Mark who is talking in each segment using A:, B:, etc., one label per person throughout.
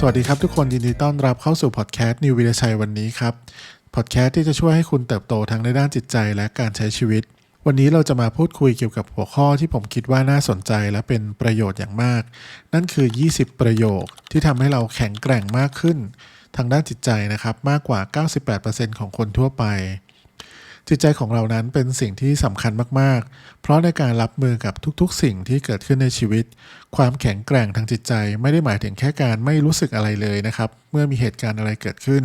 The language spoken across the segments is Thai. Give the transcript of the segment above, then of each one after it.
A: สวัสดีครับทุกคนยินดีต้อนรับเข้าสู่พอดแคสต์นิววิทยชัยวันนี้ครับพอดแคสต์ที่จะช่วยให้คุณเติบโตทั้งในด้านจิตใจและการใช้ชีวิต วันนี้เราจะมาพูดคุยเกี่ยวกับหัวข้อที่ผมคิดว่าน่าสนใจและเป็นประโยชน์อย่างมาก นั่นคือ 20 ประโยคที่ทำให้เราแข็งแกร่งมากขึ้น ทางด้านจิตใจนะครับมากกว่า 98%ของคนทั่วไป จิตใจของเรานั้นเป็นสิ่งที่สำคัญมากๆ เพราะในการรับมือกับทุกๆ สิ่งที่เกิดขึ้นในชีวิต ความแข็งแกร่งทางจิตใจไม่ได้หมายถึงแค่การไม่รู้สึกอะไรเลยนะครับ เมื่อมีเหตุการณ์อะไรเกิดขึ้น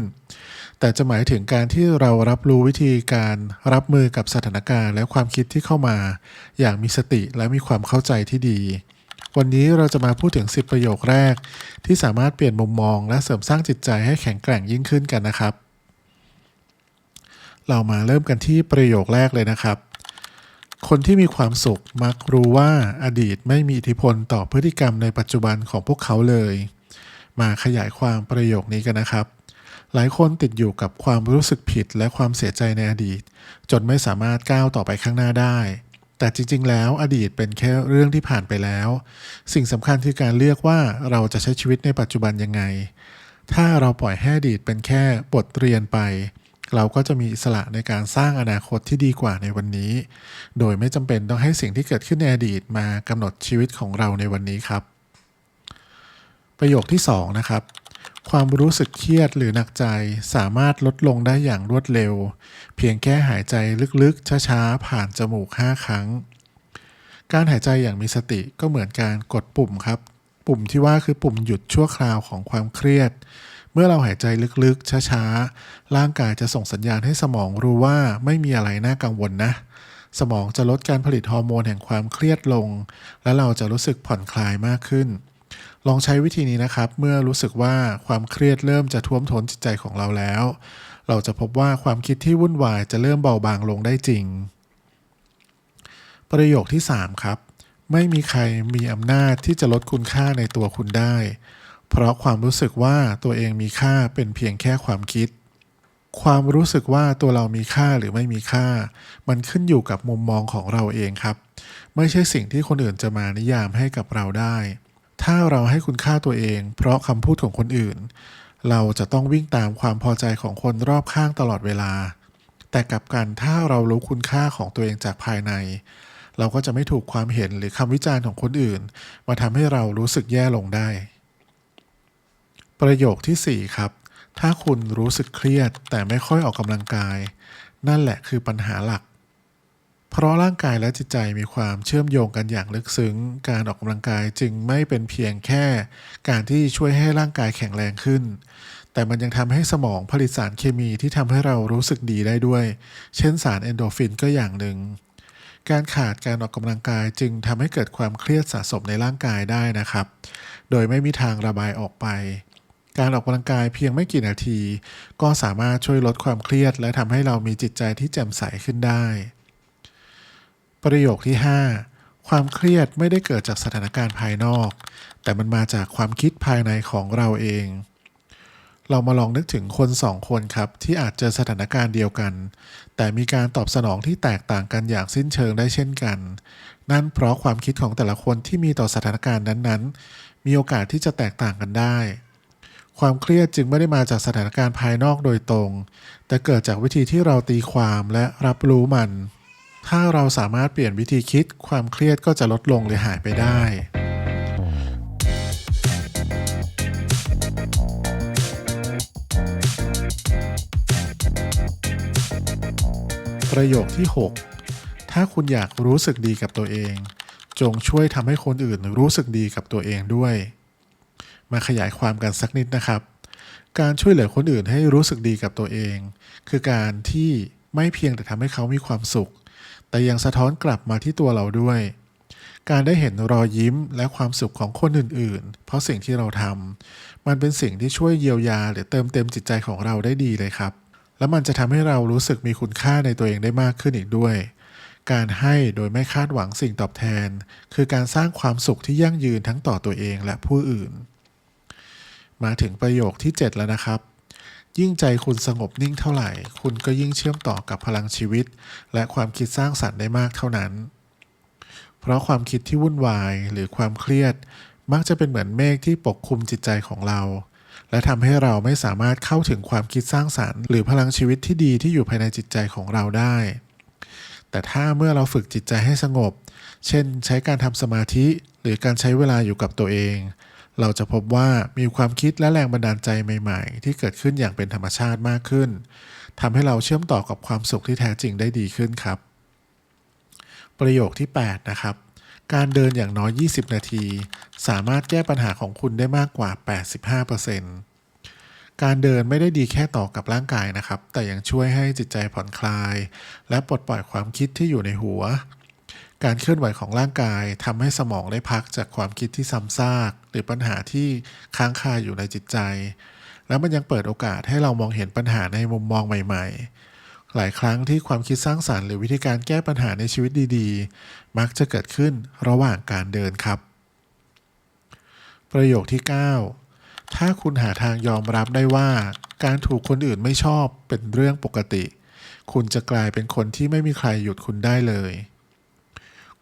A: แต่จะหมายถึงการที่เรารับรู้วิธีการรับมือกับสถานการณ์และความคิดที่เข้ามา อย่างมีสติและมีความเข้าใจที่ดีวันนี้เราจะมาพูดถึง 10 ประโยคแรก ที่สามารถเปลี่ยนมุมมองและเสริมสร้างจิตใจให้แข็งแกร่งยิ่งขึ้นกันนะครับ เรามาเริ่มกันที่ประโยคแรกเลยนะครับ คนที่มีความสุขมักรู้ว่าอดีตไม่มีอิทธิพลต่อพฤติกรรมในปัจจุบันของพวกเขาเลย มาขยายความประโยคนี้กันนะครับ หลายคนติดอยู่กับความรู้สึกผิดและความเสียใจในอดีต จนไม่สามารถก้าวต่อไปข้างหน้าได้แต่จริง ๆ แล้วอดีตเป็นแค่เรื่องที่ผ่านไปแล้ว สิ่งสำคัญคือการเลือกว่าเราจะใช้ชีวิตในปัจจุบันยังไง ถ้าเราปล่อยให้อดีตเป็นแค่บทเรียนไป เราก็จะมีอิสระในการสร้างอนาคตที่ดีกว่าในวันนี้ โดยไม่จำเป็นต้องให้สิ่งที่เกิดขึ้นในอดีตมากำหนดชีวิตของเราในวันนี้ครับ ประโยคที่2นะครับความรู้สึกเครียดหรือหนักใจสามารถลดลงได้อย่างรวดเร็ว เพียงแค่หายใจลึกๆ ช้าๆ ผ่านจมูก 5 ครั้ง การหายใจอย่างมีสติก็เหมือนการกดปุ่มครับ ปุ่มที่ว่าคือปุ่มหยุดชั่วคราวของความเครียด เมื่อเราหายใจลึกๆ ช้าๆ ร่างกายจะส่งสัญญาณให้สมองรู้ว่าไม่มีอะไรน่ากังวลนะ สมองจะลดการผลิตฮอร์โมนแห่งความเครียดลง และเราจะรู้สึกผ่อนคลายมากขึ้น ลองใช้วิธีนี้นะครับ เมื่อรู้สึกว่าความเครียดเริ่มจะท่วมท้นจิตใจของเราแล้ว เราจะพบว่าความคิดที่วุ่นวายจะเริ่มเบาบางลงได้จริง ประโยคที่ 3 ครับ ไม่มีใครมีอำนาจที่จะลดคุณค่าในตัวคุณได้ เพราะความรู้สึกว่าตัวเองมีค่าเป็นเพียงแค่ความคิด ความรู้สึกว่าตัวเรามีค่าหรือไม่มีค่า มันขึ้นอยู่กับมุมมองของเราเองครับ ไม่ใช่สิ่งที่คนอื่นจะมานิยามให้กับเราได้ ถ้าเราให้คุณค่าตัวเอง เพราะคำพูดของคนอื่น เราจะต้องวิ่งตามความพอใจของคนรอบข้างตลอดเวลา แต่กลับกันถ้าเรารู้คุณค่าของตัวเองจากภายใน เราก็จะไม่ถูกความเห็นหรือคำวิจารณ์ของคนอื่น มาทำให้เรารู้สึกแย่ลงได้ ประโยคที่ 4 ครับ ถ้าคุณรู้สึกเครียดแต่ไม่ค่อยออกกำลังกาย นั่นแหละคือปัญหาหลัก เพราะร่างกายและจิตใจมีความเชื่อมโยงกันอย่างลึกซึ้ง การออกกำลังกายจึงไม่เป็นเพียงแค่ การที่ช่วยให้ร่างกายแข็งแรงขึ้น แต่มันยังทำให้สมองผลิตสารเคมีที่ทำให้เรารู้สึกดีได้ด้วย เช่นสารเอนโดฟินก็อย่างหนึ่งการขาดการออกกำลังกายจึงทำให้เกิดความเครียดสะสมในร่างกายได้นะครับ โดยไม่มีทางระบายออกไป การออกกำลังกายเพียงไม่กี่นาที ก็สามารถช่วยลดความเครียด และทำให้เรามีจิตใจที่แจ่มใสขึ้นได้ ประโยคที่ 5 ความเครียดไม่ได้เกิดจากสถานการณ์ภายนอก แต่มันมาจากความคิดภายในของเราเอง เรามาลองนึกถึงคนสองคนครับ ที่อาจเจอสถานการณ์เดียวกัน แต่มีการตอบสนองที่แตกต่างกันอย่างสิ้นเชิงได้เช่นกัน นั่นเพราะความคิดของแต่ละคนที่มีต่อสถานการณ์นั้นๆ มีโอกาสที่จะแตกต่างกันได้ ความเครียดจึงไม่ได้มาจากสถานการณ์ภายนอกโดยตรง แต่เกิดจากวิธีที่เราตีความและรับรู้มัน ถ้าเราสามารถเปลี่ยนวิธีคิด ความเครียดก็จะลดลงหรือหายไปได้ประโยคที่ 6 ถ้าคุณอยากรู้สึกดีกับตัวเอง จงช่วยทำให้คนอื่นรู้สึกดีกับตัวเองด้วย มาขยายความกันสักนิดนะครับ การช่วยเหลือคนอื่นให้รู้สึกดีกับตัวเอง คือการที่ไม่เพียงแต่ทำให้เขามีความสุข แต่ยังสะท้อนกลับมาที่ตัวเราด้วย การได้เห็นรอยยิ้มและความสุขของคนอื่น ๆ เพราะสิ่งที่เราทำมันเป็นสิ่งที่ช่วยเยียวยา หรือเติมเต็มจิตใจของเราได้ดีเลยครับ แล้วมันจะทำให้เรารู้สึกมีคุณค่าในตัวเองได้มากขึ้นอีกด้วยการให้โดยไม่คาดหวังสิ่งตอบแทน คือการสร้างความสุขที่ยั่งยืนทั้งต่อตัวเองและผู้อื่น มาถึงประโยคที่ 7 แล้วนะครับ ยิ่งใจคุณสงบนิ่งเท่าไหร่ คุณก็ยิ่งเชื่อมต่อกับพลังชีวิต และความคิดสร้างสรรค์ได้มากเท่านั้น เพราะความคิดที่วุ่นวายหรือความเครียด มักจะเป็นเหมือนเมฆที่ปกคลุมจิตใจของเรา และทำให้เราไม่สามารถเข้าถึงความคิดสร้างสารรค์ หรือพลังชีวิตที่ดีที่อยู่ภายในจิตใจของเราได้ แต่ถ้าเมื่อเราฝึกจิตใจให้สงบ เช่น ใช้การทำสมาธิหรือการใช้เวลาอยู่กับตัวเอง เราจะพบว่ามีความคิดและแรงบันดาลใจใหม่ ๆ ที่เกิดขึ้นอย่างเป็นธรรมชาติมากขึ้นทำให้เราเชื่อมต่อกับความสุขที่แท้จริงได้ดีขึ้นครับ ประโยคที่ 8 นะครับ การเดินอย่างน้อย 20 นาที สามารถแก้ปัญหาของคุณได้มากกว่า 85%การเดินไม่ได้ดีแค่ต่อกับร่างกายนะครับ แต่ยังช่วยให้จิตใจผ่อนคลาย และปลดปล่อยความคิดที่อยู่ในหัว การเคลื่อนไหวของร่างกายทำให้สมองได้พักจากความคิดที่ซ้ำซาก หรือปัญหาที่ค้างคาอยู่ในจิตใจ แล้วมันยังเปิดโอกาสให้เรามองเห็นปัญหาในมุมมองใหม่ ๆ หลายครั้งที่ความคิดสร้างสารรค์หรือวิธีการแก้ปัญหาในชีวิตดีๆ มักจะเกิดขึ้นระหว่างการเดินครับ ประโยคที่ 9 ถ้าคุณหาทางยอมรับได้ว่า การถูกคนอื่นไม่ชอบเป็นเรื่องปกติ คุณจะกลายเป็นคนที่ไม่มีใครหยุดคุณได้เลย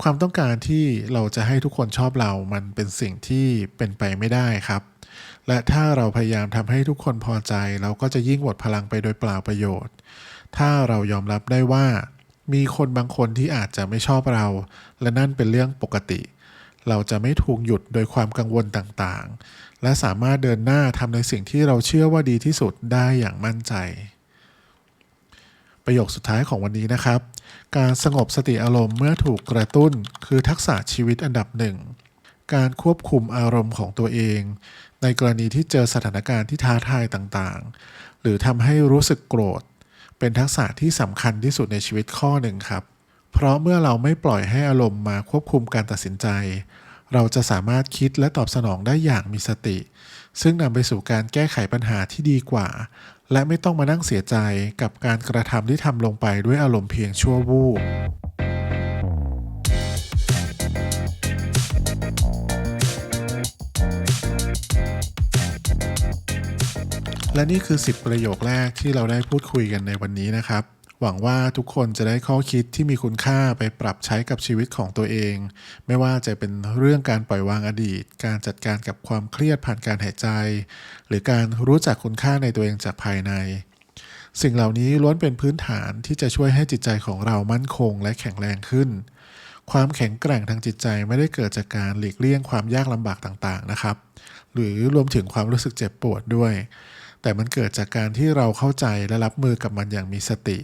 A: ความต้องการที่เราจะให้ทุกคนชอบเรา มันเป็นสิ่งที่เป็นไปไม่ได้ครับ และถ้าเราพยายามทำให้ทุกคนพอใจ เราก็จะยิ่งหมดพลังไปโดยเปล่าประโยชน์ ถ้าเรายอมรับได้ว่า มีคนบางคนที่อาจจะไม่ชอบเรา และนั่นเป็นเรื่องปกติ เราจะไม่ถูกหยุดโดยความกังวลต่างๆ และสามารถเดินหน้าทำในสิ่งที่เราเชื่อว่าดีที่สุดได้อย่างมั่นใจ ประโยคสุดท้ายของวันนี้นะครับ การสงบสติอารมณ์เมื่อถูกกระตุ้น คือทักษะชีวิตอันดับหนึ่ง การควบคุมอารมณ์ของตัวเอง ในกรณีที่เจอสถานการณ์ที่ท้าทายต่างๆ หรือทำให้รู้สึกโกรธ เป็นทักษะที่สำคัญที่สุดในชีวิตข้อหนึ่งครับ เพราะเมื่อเราไม่ปล่อยให้อารมณ์มาควบคุมการตัดสินใจ เราจะสามารถคิดและตอบสนองได้อย่างมีสติ ซึ่งนำไปสู่การแก้ไขปัญหาที่ดีกว่า และไม่ต้องมานั่งเสียใจกับการกระทำที่ทำลงไปด้วยอารมณ์เพียงชั่ววูบและนี่คือ 10 ประโยคแรกที่เราได้พูดคุยกันในวันนี้นะครับ หวังว่าทุกคนจะได้ข้อคิดที่มีคุณค่าไปปรับใช้กับชีวิตของตัวเอง ไม่ว่าจะเป็นเรื่องการปล่อยวางอดีต การจัดการกับความเครียดผ่านการหายใจ หรือการรู้จักคุณค่าในตัวเองจากภายใน สิ่งเหล่านี้ล้วนเป็นพื้นฐานที่จะช่วยให้จิตใจของเรามั่นคงและแข็งแรงขึ้น ความแข็งแกร่งทางจิตใจไม่ได้เกิดจากการหลีกเลี่ยงความยากลำบากต่างๆนะครับ หรือรวมถึงความรู้สึกเจ็บปวดด้วย แต่มันเกิดจากการที่เราเข้าใจและรับมือกับมันอย่างมีสติ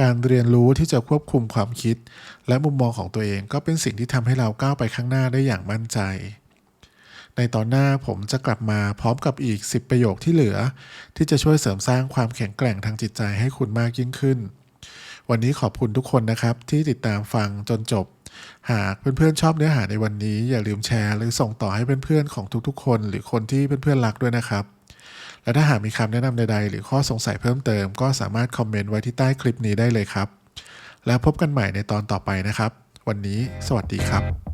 A: การเรียนรู้ที่จะควบคุมความคิด และมุมมองของตัวเองก็เป็นสิ่งที่ทำให้เราก้าวไปข้างหน้าได้อย่างมั่นใจ ในตอนหน้าผมจะกลับมาพร้อมกับอีก 10 ประโยคที่เหลือ ที่จะช่วยเสริมสร้างความแข็งแกร่งทางจิตใจให้คุณมากยิ่งขึ้น วันนี้ขอบคุณทุกคนนะครับ ที่ติดตามฟังจนจบ หากเพื่อนๆชอบเนื้อหาในวันนี้ อย่าลืมแชร์ หรือส่งต่อให้เพื่อนๆของทุกๆ คน หรือคนที่เพื่อนๆรักด้วยนะครับ และถ้าหากมีคำแนะนำใดๆ หรือข้อสงสัยเพิ่มเติม ก็สามารถคอมเมนต์ไว้ที่ใต้คลิปนี้ได้เลยครับ แล้วพบกันใหม่ในตอนต่อไปนะครับ วันนี้สวัสดีครับ